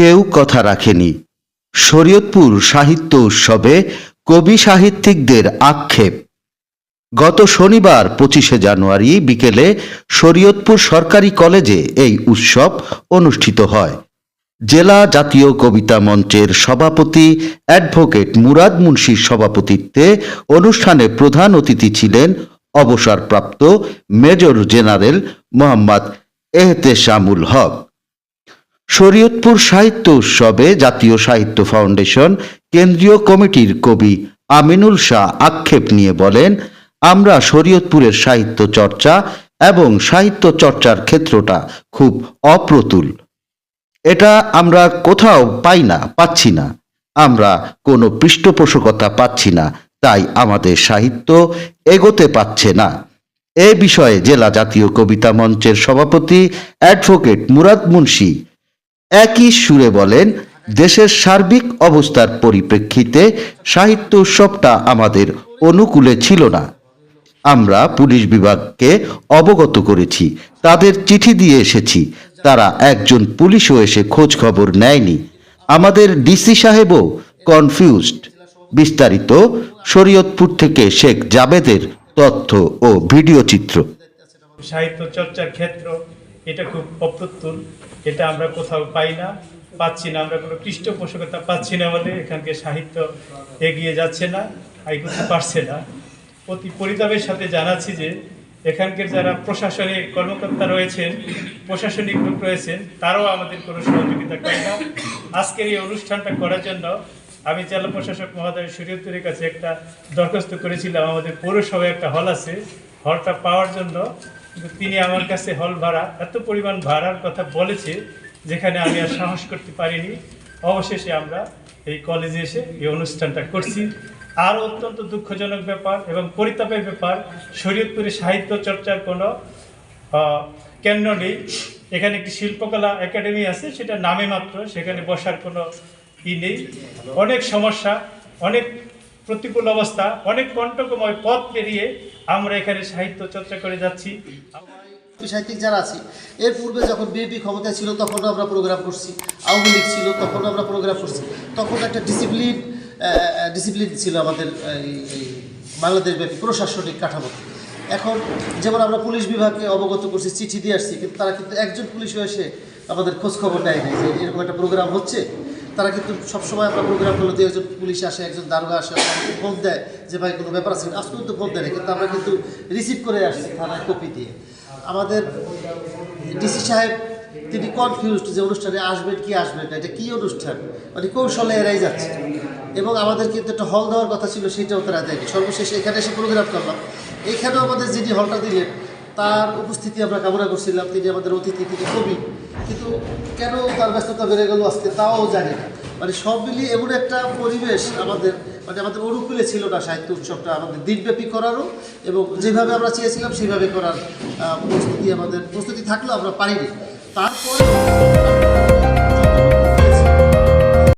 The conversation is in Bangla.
কেউ কথা রাখেনি। শরীয়তপুর সাহিত্য উৎসবে কবি সাহিত্যিকদের আক্ষেপ। গত শনিবার পঁচিশে জানুয়ারি বিকেলে শরীয়তপুর সরকারি কলেজে এই উৎসব অনুষ্ঠিত হয়। জেলা জাতীয় কবিতা মঞ্চের সভাপতি অ্যাডভোকেট মুরাদ মুন্সির সভাপতিত্বে অনুষ্ঠানে প্রধান অতিথি ছিলেন অবসরপ্রাপ্ত মেজর জেনারেল মোহাম্মদ এহতেশামুল হক। শরীয়তপুর সাহিত্য উৎসবে জাতীয় সাহিত্য ফাউন্ডেশন কেন্দ্রীয় কমিটির কবি আমিনুল শাহ আক্ষেপ নিয়ে বলেন, আমরা শরীয়তপুরের সাহিত্য চর্চা এবং সাহিত্য চর্চার ক্ষেত্রটা খুব অপ্রতুল। এটা আমরা কোথাও পাই না, পাচ্ছি না। আমরা কোনো পৃষ্ঠপোষকতা পাচ্ছি না, তাই আমাদের সাহিত্য এগোতে পাচ্ছে না। এ বিষয়ে জেলা জাতীয় কবিতা মঞ্চের সভাপতি অ্যাডভোকেট মুরাদ মুন্সি একই সুরে বলেন, দেশের সার্বিক অবস্থার পরিপ্রেক্ষিতে সাহিত্য উৎসবটা আমাদের অনুকূলে ছিল না। আমরা পুলিশ বিভাগকে অবগত করেছি, তাদের চিঠি দিয়ে এসেছি, তারা একজন পুলিশও এসে খোঁজ খবর নেয়নি। আমাদের ডিসি সাহেবও কনফিউজড বিস্তারিত শরীয়তপুর থেকে শেখ জাবেদের তথ্য ও ভিডিও চিত্র। সাহিত্য চর্চার ক্ষেত্র এটা খুব অপ্রতুল। এটা আমরা কোথাও পাই না, পাচ্ছি না। আমরা কোনো পৃষ্ঠপোষকতা পাচ্ছি না আমাদের। এখানকে সাহিত্য এগিয়ে যাচ্ছে না এগোতে পারছে না। অতি পরিতাপের সাথে জানাচ্ছি যে, এখানকার যারা প্রশাসনিক কর্মকর্তা রয়েছেন, প্রশাসনিক লোক রয়েছেন, তারাও আমাদের কোনো সহযোগিতা করে না। আজকের এই অনুষ্ঠানটা করার জন্য আমি জেলা প্রশাসক মহোদয় শরীয়তের কাছে একটা দরখাস্ত করেছিলাম। আমাদের পৌরসভায় একটা হল আছে। হলটা পাওয়ার জন্য তিনি আমার কাছে হল ভাড়া, এত পরিমাণ ভাড়ার কথা বলেছে, যেখানে আমি আর সাহস করতে পারিনি। অবশেষে আমরা এই কলেজে এসে এই অনুষ্ঠানটা করছি। আর অত্যন্ত দুঃখজনক ব্যাপার এবং পরিতাপের ব্যাপার, শরীয়তপুরে সাহিত্য চর্চার কোনো কেন্দ্র নেই। এখানে একটি শিল্পকলা একাডেমি আছে সেটা নামে মাত্র, সেখানে বসার কোনো ই নেই। অনেক সমস্যা, অনেক প্রতিকূল অবস্থা, অনেক কণ্টকময় পথ পেরিয়ে আমরা এখানে সাহিত্য চর্চা করে যাচ্ছি। সাহিত্যিক যারা আছি, এর পূর্বে যখন বিএনপি ক্ষমতায় ছিল তখন আমরা প্রোগ্রাম করছি। আওয়ামী লীগ ছিল তখন আমরা প্রোগ্রাম করছি। তখন একটা ডিসিপ্লিন ডিসিপ্লিন ছিল আমাদের, এই এই বাংলাদেশব্যাপী প্রশাসনিক কাঠামো। এখন যেমন আমরা পুলিশ বিভাগকে অবগত করছি, চিঠি দিয়ে আসছি, কিন্তু তারা কিন্তু একজন পুলিশও এসে আমাদের খোঁজখবর নেয় নাই যে এরকম একটা প্রোগ্রাম হচ্ছে। তারা কিন্তু সবসময় আমরা প্রোগ্রামগুলো দিয়ে একজন পুলিশ আসে, একজন দারোগা আসে ফোন দেয় যে, ভাই, কোনো ব্যাপার আছে? আজ পর্যন্ত ফোন দেয় কিন্তু আমরা কিন্তু রিসিভ করে আসছি থানায় কপি দিয়ে। আমাদের ডিসি সাহেব, তিনি কনফিউজড যে অনুষ্ঠানে আসবেন কি আসবেন না, এটা কী অনুষ্ঠান? মানে কৌশলে এরাই যাচ্ছে। এবং আমাদের কিন্তু একটা হল দেওয়ার কথা ছিল, সেটাও তারা দেয়নি। সর্বশেষ এখানে এসে প্রোগ্রাম করলাম এখানেও আমাদের যিনি হলটা দিলেন তার উপস্থিতি আমরা কামনা করছিলাম, তিনি আমাদের অতিথি, তিনি কবি। কিন্তু কেন তার ব্যস্ততা বেড়ে গেল আজকে তাও জানি না। মানে সব মিলিয়ে এমন একটা পরিবেশ আমাদের মানে আমাদের অনুকূলে ছিল না সাহিত্য উৎসবটা, আমাদের দিনব্যাপী করারও এবং যেভাবে আমরা চেয়েছিলাম সেভাবে করার প্রস্তুতি আমাদের, প্রস্তুতি থাকলেও আমরা পারিনি। তারপরে